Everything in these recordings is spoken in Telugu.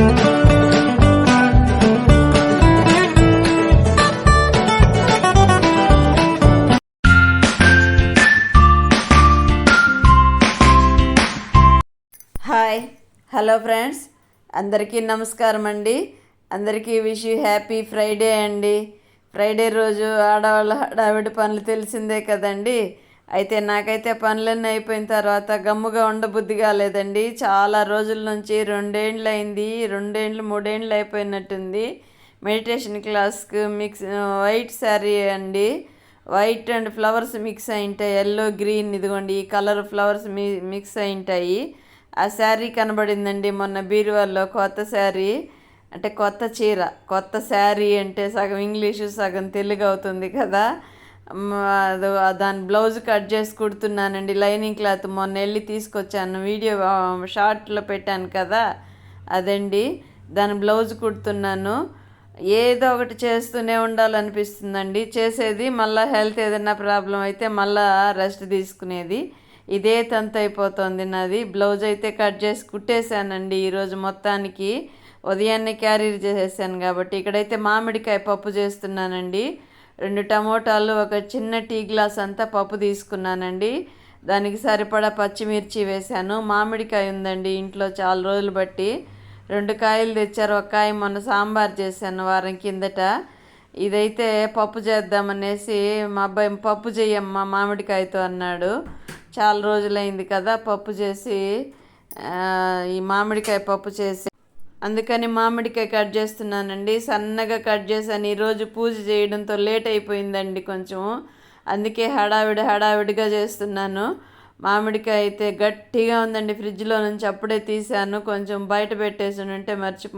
Hi hello friends. అందరికీ నమస్కారం అండి. అందరికీ విష్ యూ హ్యాపీ ఫ్రైడే అండి. ఫ్రైడే రోజు ఆడవాళ్ళ హడావిడి పనులు తెలిసిందే కదండి. అయితే నాకైతే పనులన్నీ అయిపోయిన తర్వాత గమ్ముగా ఉండబుద్ధి కాలేదండి చాలా రోజుల నుంచి రెండేండ్లు అయింది రెండేండ్లు మూడేండ్లు అయిపోయినట్టుంది. మెడిటేషన్ క్లాస్కి మిక్స్ వైట్ శారీ అండి. వైట్ అండ్ ఫ్లవర్స్ మిక్స్ అయి ఉంటాయి ఎల్లో గ్రీన్ ఇదిగోండి. ఈ కలర్ ఫ్లవర్స్ మీ మిక్స్ అయి ఉంటాయి ఆ శారీ కనబడిందండి మొన్న బీరువాల్లో కొత్త శారీ అంటే కొత్త చీర. కొత్త శారీ అంటే సగం ఇంగ్లీషు సగం తెలుగు అవుతుంది కదా. దాని బ్లౌజ్ కట్ చేసి కుడుతున్నానండి లైనింగ్ క్లాత్ మొన్న వెళ్ళి తీసుకొచ్చాను వీడియో షార్ట్లో పెట్టాను కదా అదండి దాని బ్లౌజ్ కుడుతున్నాను ఏదో ఒకటి చేస్తూనే ఉండాలనిపిస్తుందండి చేసేది మళ్ళీ హెల్త్ ఏదైనా ప్రాబ్లం అయితే మళ్ళీ రెస్ట్ తీసుకునేది ఇదే తంత అయిపోతుంది నాది బ్లౌజ్ అయితే కట్ చేసి కుట్టేశానండి ఈరోజు మొత్తానికి ఉదయాన్నే క్యారీర్ చేసేసాను కాబట్టి ఇక్కడైతే మామిడికాయ పప్పు చేస్తున్నానండి రెండు టమోటాలు ఒక చిన్న టీ గ్లాస్ అంతా పప్పు తీసుకున్నానండి. దానికి సరిపడా పచ్చిమిర్చి వేశాను. మామిడికాయ ఉందండి ఇంట్లో చాలా రోజులు బట్టి. రెండు కాయలు తెచ్చారు. ఒక కాయ మొన్న సాంబార్ చేశాను వారం కిందట. ఇదైతే పప్పు చేద్దామనేసి మా అబ్బాయి పప్పు చెయ్యమ్మా మామిడికాయతో అన్నాడు. చాలా రోజులైంది కదా పప్పు చేసి ఈ మామిడికాయ పప్పు చేసి. అందుకని మామిడికాయ కట్ చేస్తున్నానండి. సన్నగా కట్ చేశాను. ఈరోజు పూజ చేయడంతో లేట్ అయిపోయిందండి కొంచెం. అందుకే హడావిడి హడావిడిగా చేస్తున్నాను. మామిడికాయ అయితే గట్టిగా ఉందండి. ఫ్రిడ్జ్లో నుంచి అప్పుడే తీశాను. కొంచెం బయట పెట్టేసి ఉంటే మర్చి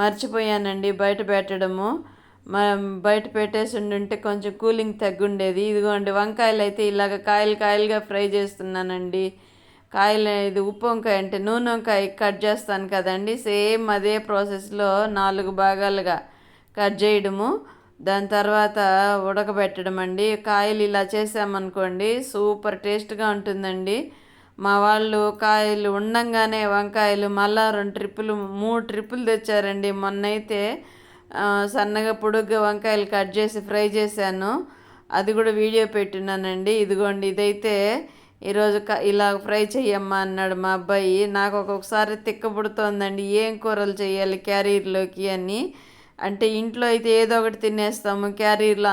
మర్చిపోయానండి బయట పెట్టడము. మనం బయట పెట్టేసి ఉంటే కొంచెం కూలింగ్ తగ్గుండేది. ఇదిగోండి వంకాయలు అయితే ఇలాగ కాయలు కాయలుగా ఫ్రై చేస్తున్నానండి. కాయలు ఇది ఉప్పు వంకాయ అంటే నూనె వంకాయ కట్ చేస్తాను కదండి. సేమ్ అదే ప్రాసెస్లో నాలుగు భాగాలుగా కట్ చేయడము. దాని తర్వాత ఉడకబెట్టడం అండి. కాయలు ఇలా చేసామనుకోండి సూపర్ టేస్ట్గా ఉంటుందండి. మా వాళ్ళు కాయలు ఉండంగానే వంకాయలు మళ్ళా రెండు ట్రిప్పులు మూడు ట్రిప్పులు తెచ్చారండి. మొన్నైతే సన్నగా పొడుగ్గా వంకాయలు కట్ చేసి ఫ్రై చేశాను. అది కూడా వీడియో పెట్టినానండి. ఇదిగోండి ఇదైతే ఈరోజు క ఇలా ఫ్రై చెయ్యమ్మా అన్నాడు మా అబ్బాయి. నాకు ఒక్కొక్కసారి తిక్కబుడుతోందండి. ఏం కూరలు చేయాలి క్యారీర్లోకి అని. అంటే ఇంట్లో అయితే ఏదో ఒకటి తినేస్తాము. క్యారీర్లో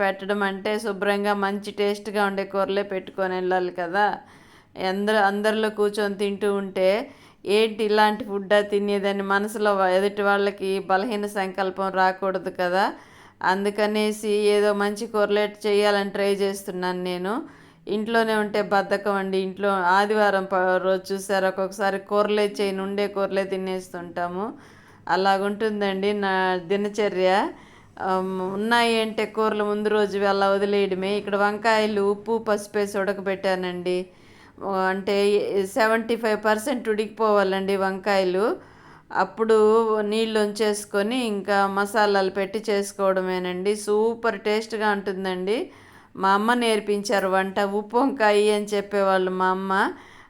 పెట్టడం అంటే శుభ్రంగా మంచి టేస్ట్గా ఉండే కూరలే పెట్టుకొని వెళ్ళాలి కదా. అందరూ అందరిలో కూర్చొని తింటూ ఉంటే ఏంటి ఇలాంటి ఫుడ్డా తినేదని మనసులో ఎదుటి వాళ్ళకి బలహీన సంకల్పం రాకూడదు కదా. అందుకనేసి ఏదో మంచి కూరలేట్ చేయాలని ట్రై చేస్తున్నాను నేను. ఇంట్లోనే ఉంటే బద్ధకం అండి. ఇంట్లో ఆదివారం ప- రోజు చూసారు? ఒక్కొక్కసారి కూరలే చేయను ఉండే కూరలే తినేస్తుంటాము. అలాగుంటుందండి నా దినచర్య. ఉన్నాయి అంటే కూరలు ముందు రోజు అలా వదిలేయడమే. ఇక్కడ వంకాయలు ఉప్పు పసుపు వేసి ఉడకబెట్టానండి. అంటే సెవెంటీ ఫైవ్ పర్సెంట్ ఉడికిపోవాలండి వంకాయలు. అప్పుడు నీళ్ళు ఉంచేసుకొని ఇంకా మసాలాలు పెట్టి చేసుకోవడమేనండి. సూపర్ టేస్ట్గా ఉంటుందండి. మా అమ్మ నేర్పించారు వంట ఉప్పు వంకాయ అని చెప్పేవాళ్ళు మా అమ్మ.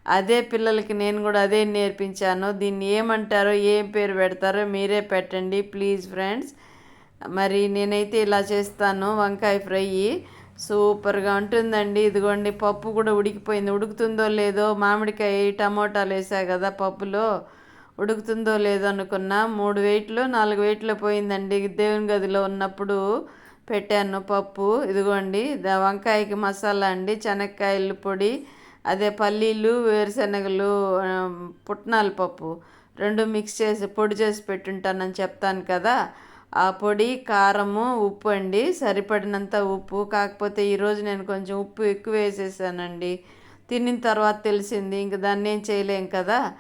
అదే పిల్లలకి నేను కూడా అదే నేర్పించాను. దీన్ని ఏమంటారో ఏం పేరు పెడతారో మీరే పెట్టండి ప్లీజ్ ఫ్రెండ్స్. మరి నేనైతే ఇలా చేస్తాను వంకాయ ఫ్రై. సూపర్గా ఉంటుందండి. ఇదిగోండి పప్పు కూడా ఉడికిపోయింది. ఉడుకుతుందో లేదో మామిడికాయ టమోటాలు వేసా కదా పప్పులో. ఉడుకుతుందో లేదో అనుకున్నా మూడు వెయిట్లో నాలుగు వెయిట్లో పోయిందండి. దేవుని గదిలో ఉన్నప్పుడు పెట్టాను పప్పు. ఇదిగోండి దా- వంకాయకి మసాలా అండి శనక్కాయలు పొడి అదే పల్లీలు వేరుశనగలు పుట్నాల పప్పు. రెండు మిక్స్ చేసి పొడి చేసి పెట్టుంటానని చెప్తాను కదా. ఆ పొడి కారము ఉప్పు అండి. సరిపడినంత ఉప్పు. కాకపోతే ఈరోజు నేను కొంచెం ఉప్పు ఎక్కువ వేసేసానండి. తినిన తర్వాత తెలిసింది ఇంక దాన్ని ఏం చేయలేం కదా.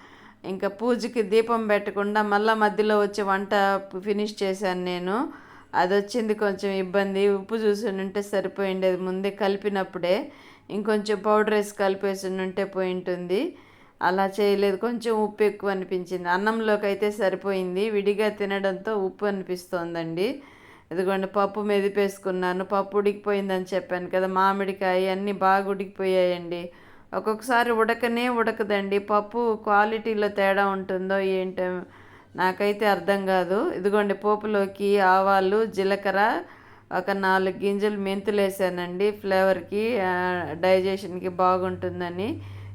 ఇంకా పూజకి దీపం పెట్టకుండా మళ్ళీ మధ్యలో వచ్చి వంట ఫినిష్ చేశాను నేను. అది వచ్చింది కొంచెం ఇబ్బంది. ఉప్పు చూసి ఉంటే సరిపోయిండేది. ముందే కలిపినప్పుడే ఇంకొంచెం పౌడర్ వేసి కలిపేసి ఉంటే పోయి ఉంటుంది అలా చేయలేదు. కొంచెం ఉప్పు ఎక్కువ అనిపించింది. అన్నంలోకి అయితే సరిపోయింది. విడిగా తినడంతో ఉప్పు అనిపిస్తోందండి. ఇదిగోండి పప్పు మెదిపేసుకున్నాను. పప్పు ఉడికిపోయిందని చెప్పాను కదా మామిడికాయ అన్నీ బాగా ఉడికిపోయాయండి. ఒక్కొక్కసారి ఉడకనే ఉడకదండి. పప్పు క్వాలిటీలో తేడా ఉంటుందో ఏంటో నాకైతే అర్థం కాదు. ఇదిగోండి పోపులోకి ఆవాలు జీలకర్ర ఒక నాలుగు గింజలు మెంతులు వేసానండి ఫ్లేవర్కి డైజెషన్కి బాగుంటుందని.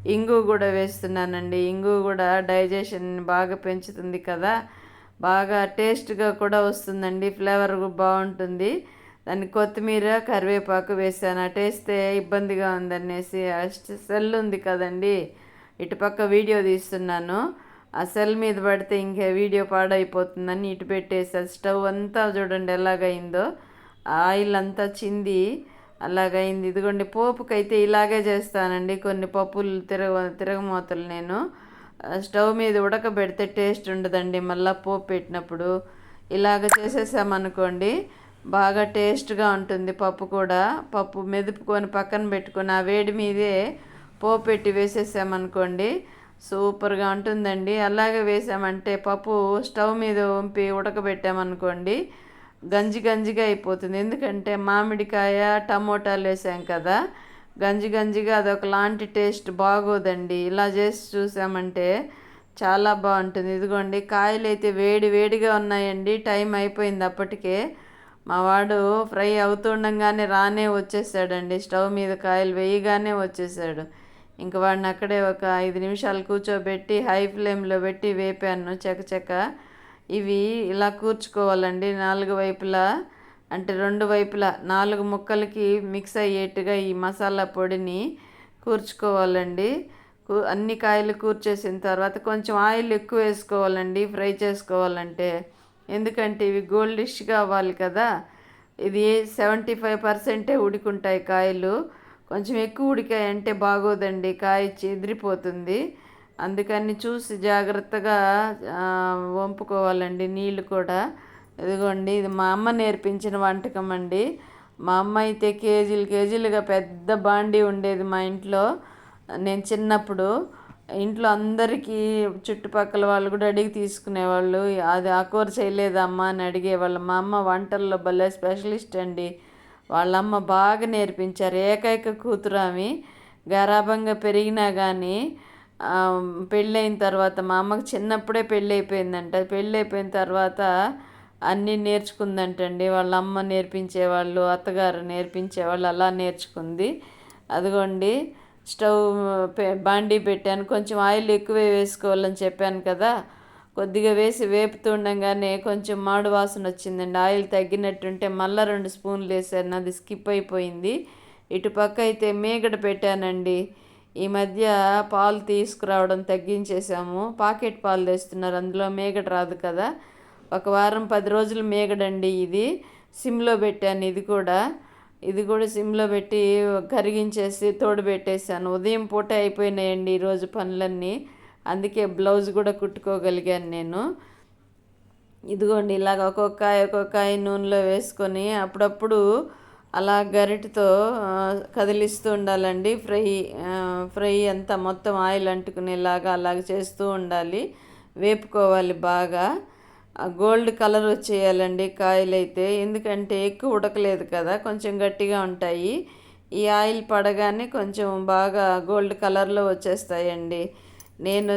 ఇంగు కూడా వేస్తున్నానండి. ఇంగు కూడా డైజెషన్ బాగా పెంచుతుంది కదా. బాగా టేస్ట్గా కూడా వస్తుందండి. ఫ్లేవర్ బాగుంటుంది. దాన్ని కొత్తిమీర కరివేపాకు వేసాను. అటేస్తే ఇబ్బందిగా ఉందనేసి సెల్ ఉంది కదండి. ఇటుపక్క వీడియో తీస్తున్నాను. ఆ సెల్ మీద పడితే ఇంకా వీడియో పాడైపోతుందని ఇటు పెట్టేసి స్టవ్ అంతా చూడండి ఎలాగైందో. ఆయిల్ అంతా చింది అలాగైంది. ఇదిగోండి పోపుకైతే ఇలాగే చేస్తానండి. కొన్ని పప్పులు తిరగ తిరగమూతలు నేను. స్టవ్ మీద ఉడకబెడితే టేస్ట్ ఉండదండి మళ్ళీ పోపు పెట్టినప్పుడు. ఇలాగ చేసేసామనుకోండి బాగా టేస్ట్గా ఉంటుంది పప్పు కూడా. పప్పు మెదుపుకొని పక్కన పెట్టుకొని ఆ వేడి మీదే పోపు పెట్టి వేసేసామనుకోండి సూపర్గా ఉంటుందండి. అలాగే వేసామంటే పప్పు స్టవ్ మీద వంపి ఉడకబెట్టామనుకోండి గంజి గంజిగా అయిపోతుంది. ఎందుకంటే మామిడికాయ టమోటాలు వేసాం కదా గంజి గంజిగా అదొక లాంటి టేస్ట్ బాగోదండి. ఇలా చేసి చూసామంటే చాలా బాగుంటుంది. ఇదిగోండి కాయలు అయితే వేడి వేడిగా ఉన్నాయండి. టైం అయిపోయింది అప్పటికే. మా వాడు ఫ్రై అవుతుండగానే రానే వచ్చేసాడండి. స్టవ్ మీద కాయలు వేయగానే వచ్చేసాడు. ఇంక వాడిని అక్కడే ఒక ఐదు నిమిషాలు కూర్చోబెట్టి హై ఫ్లేమ్లో పెట్టి వేపాను చకచక. ఇవి ఇలా కూర్చుకోవాలండి నాలుగు వైపులా. అంటే రెండు వైపులా నాలుగు ముక్కలకి మిక్స్ అయ్యేట్టుగా ఈ మసాలా పొడిని కూర్చుకోవాలండి. అన్ని కాయలు కూర్చేసిన తర్వాత కొంచెం ఆయిల్ ఎక్కువ వేసుకోవాలండి ఫ్రై చేసుకోవాలంటే. ఎందుకంటే ఇవి గోల్డిష్గా అవ్వాలి కదా. ఇది సెవెంటీ ఫైవ్ పర్సెంటే ఉడికుంటాయి కాయలు. కొంచెం ఎక్కువ ఉడికాయి అంటే బాగోదండి కాయ చెదిరిపోతుంది అందుకని చూసి జాగ్రత్తగా వంపుకోవాలండి నీళ్ళు కూడా. ఇదిగోండి ఇది మా అమ్మ నేర్పించిన వంటకం అండి. మా అమ్మ అయితే కేజీలు కేజీలుగా పెద్ద బాండీ ఉండేది మా ఇంట్లో. నేను చిన్నప్పుడు ఇంట్లో అందరికీ చుట్టుపక్కల వాళ్ళు కూడా అడిగి తీసుకునేవాళ్ళు. అది ఆ కూర చేయలేదమ్మా అని అడిగేవాళ్ళు. మా అమ్మ వంటల్లో భలే స్పెషలిస్ట్ అండి. వాళ్ళమ్మ బాగా నేర్పించారు. ఏకైక కూతురు ఆమె. గరాబంగా పెరిగినా కానీ పెళ్ళైన తర్వాత మా అమ్మకి చిన్నప్పుడే పెళ్ళి అయిపోయిందంట పెళ్ళి అయిపోయిన తర్వాత అన్నీ నేర్చుకుందంటండి. వాళ్ళ అమ్మ నేర్పించేవాళ్ళు అత్తగారు నేర్పించేవాళ్ళు అలా నేర్చుకుంది. అదిగోండి స్టవ్ బాండీ పెట్టాను. కొంచెం ఆయిల్ ఎక్కువే వేసుకోవాలని చెప్పాను కదా. కొద్దిగా వేసి వేపుతుండగానే కొంచెం మాడు వాసన వచ్చిందండి. ఆయిల్ తగ్గినట్టుంటే మళ్ళీ రెండు స్పూన్లు వేసాను అది స్కిప్ అయిపోయింది. ఇటు పక్క అయితే మేగడ పెట్టానండి. ఈ మధ్య పాలు తీసుకురావడం తగ్గించేసాము పాకెట్ పాలు తెస్తున్నారు. అందులో మేగడ రాదు కదా. ఒక వారం పది రోజులు మేగడండి ఇది. సిమ్లో పెట్టాను ఇది కూడా. ఇది కూడా సిమ్లో పెట్టి కరిగించేసి తోడు పెట్టేశాను. ఉదయం పూట అయిపోయినాయండి ఈరోజు పనులన్నీ. అందుకే బ్లౌజ్ కూడా కుట్టుకోగలిగాను నేను. ఇదిగోండి ఇలాగ ఒక్కొక్క ఒక్కొక్క నూనెలో వేసుకొని అప్పుడప్పుడు అలా గరిటతో కదిలిస్తూ ఉండాలండి. ఫ్రై ఫ్రై అంతా మొత్తం ఆయిల్ అంటుకునేలాగా అలాగ చేస్తూ ఉండాలి. వేపుకోవాలి బాగా. గోల్డ్ కలర్ వచ్చేయాలండి కాయలు అయితే ఎందుకంటే ఎక్కువ ఉడకలేదు కదా కొంచెం గట్టిగా ఉంటాయి. ఈ ఆయిల్ పడగానే కొంచెం బాగా గోల్డ్ కలర్లో వచ్చేస్తాయండి. నేను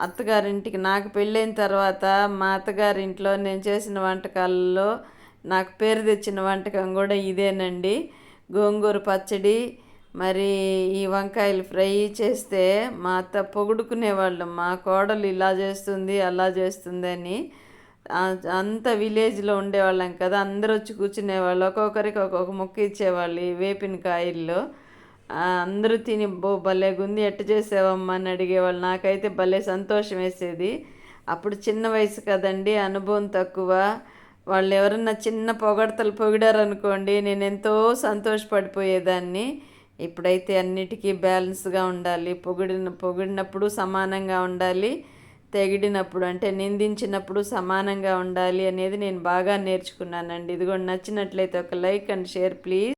అత్తగారింటికి నాకు పెళ్ళైన తర్వాత మా అత్తగారింట్లో నేను చేసిన వంటకాలలో నాకు పేరు తెచ్చిన వంటకం కూడా ఇదేనండి. గోంగూర పచ్చడి మరి ఈ వంకాయలు ఫ్రై చేస్తే మా అత్త పొగుడుకునేవాళ్ళు. మా కోడలు ఇలా చేస్తుంది అలా చేస్తుంది అని. అంత విలేజ్లో ఉండేవాళ్ళం కదా అందరూ వచ్చి కూర్చునేవాళ్ళు. ఒక్కొక్కరికి ఒక్కొక్క ముక్క ఇచ్చేవాళ్ళు ఈ వేపిన కాయల్లో. అందరూ తిని బో భలే గుంది ఎట్ట చేసావమ్మా అని అడిగేవాళ్ళు. నాకైతే భలే సంతోషం వేసేది. అప్పుడు చిన్న వయసు కదండి అనుభవం తక్కువ. వాళ్ళు ఎవరన్నా చిన్న పొగడతలు పొగిడారనుకోండి నేను ఎంతో సంతోషపడిపోయేదాన్ని. ఇప్పుడైతే అన్నిటికీ బ్యాలెన్స్గా ఉండాలి. పొగిడిన పొగిడినప్పుడు సమానంగా ఉండాలి. తెగిడినప్పుడు అంటే నిందించినప్పుడు సమానంగా ఉండాలి అనేది నేను బాగా నేర్చుకున్నానండి. ఇదిగో నచ్చినట్లయితే ఒక లైక్ అండ్ షేర్ ప్లీజ్.